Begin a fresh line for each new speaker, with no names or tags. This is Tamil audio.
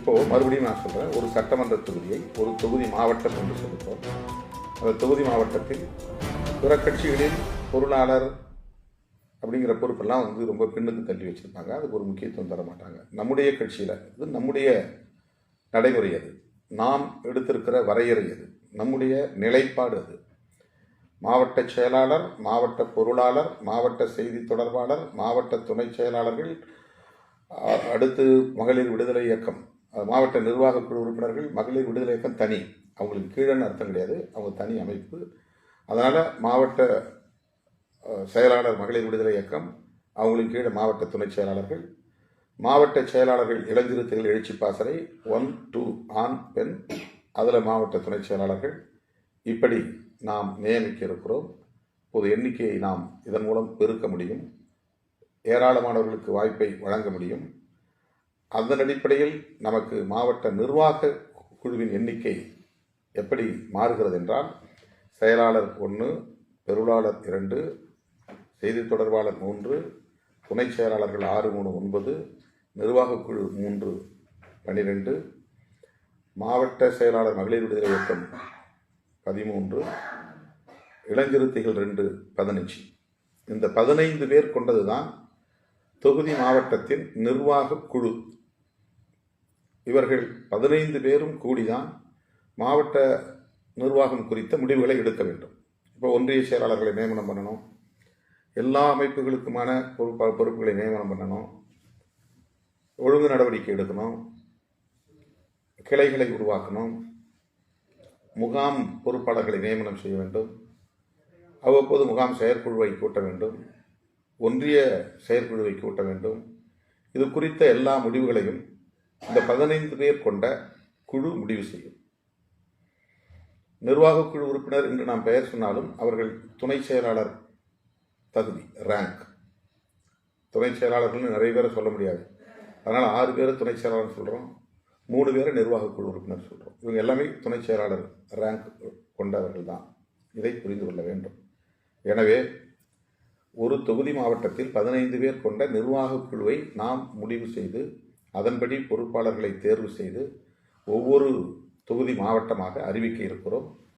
இப்போ மறுபடியும் நான் சொல்கிறேன் ஒரு சட்டமன்ற தொகுதியை ஒரு தொகுதி மாவட்டம் என்று சொல்லுவோம். அந்த தொகுதி மாவட்டத்தில் பிற கட்சிகளில் பொருளாளர் அப்படிங்கிற பொறுப்பெல்லாம் வந்து ரொம்ப பின்னுக்கு தள்ளி வச்சுருப்பாங்க. அதுக்கு ஒரு முக்கியத்துவம் தர மாட்டாங்க. நம்முடைய கட்சியில் இது நம்முடைய நடைமுறை அது. நாம் எடுத்திருக்கிற வரையறை அது. நம்முடைய நிலைப்பாடு அது. மாவட்ட செயலாளர் மாவட்ட பொருளாளர் மாவட்ட செய்தி தொடர்பாளர் மாவட்ட துணை செயலாளர்கள் அடுத்து மகளிர் விடுதலை இயக்கம். மாவட்ட நிர்வாகக்குழு உறுப்பினர்கள் மகளிர் விடுதலை இயக்கம் தனி. அவங்களுக்கு கீழன்னு அர்த்தம் கிடையாது. அவங்க தனி அமைப்பு. அதனால் மாவட்ட செயலாளர் மகளிர் விடுதலை இயக்கம் அவங்களுக்கு கீழே மாவட்ட துணை செயலாளர்கள். மாவட்ட செயலாளர்கள் இளஞ்சிறுத்தைகள் எழுச்சி பாசறை ஒன் டூ ஆண் பெண் அதில் மாவட்ட துணை செயலாளர்கள். இப்படி நாம் நியமிக்க இருக்கிறோம் ஒரு எண்ணிக்கையை நாம் இதன் மூலம் பெருக்க முடியும். ஏராளமானவர்களுக்கு வாய்ப்பை வழங்க முடியும். அதன் அடிப்படையில் நமக்கு மாவட்ட நிர்வாக குழுவின் எண்ணிக்கை எப்படி மாறுகிறது என்றால் செயலாளர் ஒன்று பெருளாளர் இரண்டு செய்தி தொடர்பாளர் மூன்று துணை செயலாளர்கள் ஆறு மூணு ஒன்பது நிர்வாகக் குழு மூன்று பன்னிரெண்டு மாவட்ட செயலாளர் மகளிர் விடுதலை இயக்கம் பதிமூன்று இளஞ்சிறுத்தைகள் ரெண்டு பதினஞ்சு. இந்த பதினைந்து பேர் கொண்டதுதான் தொகுதி மாவட்டத்தின் நிர்வாகக் குழு இவர்கள் பதினைந்து பேரும் கூடிதான் மாவட்ட நிர்வாகம் குறித்த முடிவுகளை எடுக்க வேண்டும். இப்போ ஒன்றிய செயலாளர்களை நியமனம் பண்ணணும். எல்லா அமைப்புகளுக்குமான பொறுப்பா பொறுப்புகளை நியமனம் பண்ணணும். ஒழுங்கு நடவடிக்கை எடுக்கணும். கிளைகளை உருவாக்கணும். முகாம் பொறுப்பாளர்களை நியமனம் செய்ய வேண்டும். அவ்வப்போது முகாம் செயற்குழுவை கூட்ட வேண்டும். ஒன்றிய செயற்குழுவை கூட்ட வேண்டும். இது குறித்த எல்லா முடிவுகளையும் இந்த பதினைந்து பேர் கொண்ட குழு முடிவு செய்யும். நிர்வாகக் குழு உறுப்பினர் என்று நாம் பெயர் சொன்னாலும் அவர்கள் துணை செயலாளர் தகுதி ரேங்க் துணை செயலாளர்கள்னு நிறைய பேரை சொல்ல முடியாது. அதனால் ஆறு பேரை துணை செயலாளர் சொல்கிறோம் மூணு பேரை நிர்வாகக் குழு உறுப்பினர் சொல்கிறோம் இவங்க எல்லாமே துணை செயலாளர் ரேங்க் கொண்டவர்கள் தான். இதை புரிந்து கொள்ள வேண்டும். எனவே ஒரு தொகுதி மாவட்டத்தில் பதினைந்து பேர் கொண்ட நிர்வாகக் குழுவை நாம் முடிவு செய்து அதன்படி பொறுப்பாளர்களை தேர்வு செய்து ஒவ்வொரு தொகுதி மாவட்டமாக அறிவிக்க இருக்கிறோம்.